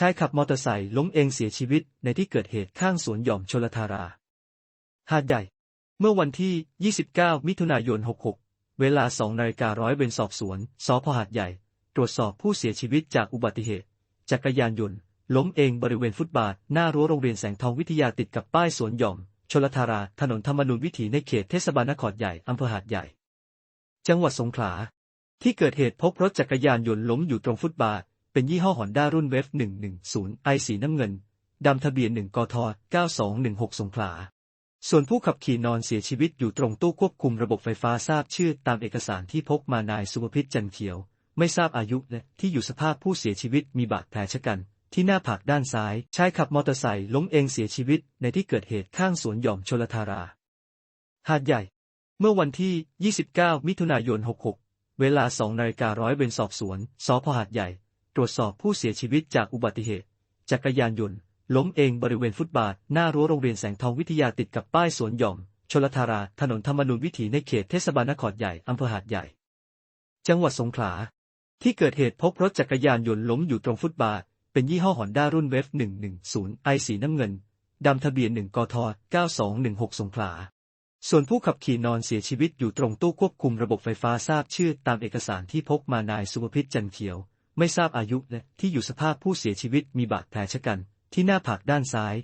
ชายขับมอเตอร์ไซค์ล้มเองเสียชีวิตในที่เกิดเหตุข้างสวนหย่อมชลทารา หาดใหญ่ เมื่อวันที่ 29 มิถุนายน 66 เวลา2นาฬิการ้อยเวรสอบสวน สพหาดใหญ่ ตรวจสอบผู้เสียชีวิตจากอุบัติเหตุ จักรยานยนต์ ล้มเองบริเวณฟุตบาท หน้ารั้วโรงเรียนแสงทองวิทยาติดกับป้ายสวนหย่อม ชลทารา ถนนธรรมนูญวิถีในเขตเทศบาลนครใหญ่อำเภอหาดใหญ่ จังหวัดสงขลา ที่เกิดเหตุพบรถจักรยานยนต์ล้มอยู่ตรงฟุตบาท เป็นยี่ห้อฮอนด้ารุ่นเวฟ110ไอสีน้ำเงิน ดำทะเบียน1กท9216 สงขลา ส่วนผู้ขับขี่นอนเสียชีวิตอยู่ตรงตู้ควบคุมระบบไฟฟ้าทราบชื่อตามเอกสารที่พกมานายสุภพิษจันเขียว ไม่ทราบอายุและที่อยู่สภาพผู้เสียชีวิตมีบาดแผลชะกันที่หน้าผากด้านซ้ายชายขับมอเตอร์ไซค์ล้มเองเสียชีวิตในที่เกิดเหตุข้างสวนหย่อมชลทารา หาดใหญ่ เมื่อวันที่ 29 มิถุนายน 66 เวลา 2นาฬิการ้อยเวรสอบสวน สพหาดใหญ่ ตรวจสอบผู้เสียชีวิตจากอุบัติเหตุ จักรยานยนต์ ล้มเองบริเวณฟุตบาท หน้ารั้วโรงเรียนแสงทองวิทยาติดกับป้ายสวนหย่อม ชลทารา ถนนธรรมนูญวิถีในเขตเทศบาลนครใหญ่อำเภอหาดใหญ่ จังหวัดสงขลา ที่เกิดเหตุพบรถจักรยานยนต์ล้มอยู่ตรงฟุตบาท เป็นยี่ห้อฮอนด้ารุ่นเวฟ110ไอสีน้ำเงินดำทะเบียน1กท9216 สงขลา ส่วนผู้ขับขี่นอนเสียชีวิตอยู่ตรงตู้ควบคุมระบบไฟฟ้าทราบชื่อตามเอกสารที่พกมานายสุภพิษจันเขียว ไม่ทราบอายุและที่อยู่สภาพผู้เสียชีวิตมีบาดแผลชะกันที่หน้าผากด้านซ้าย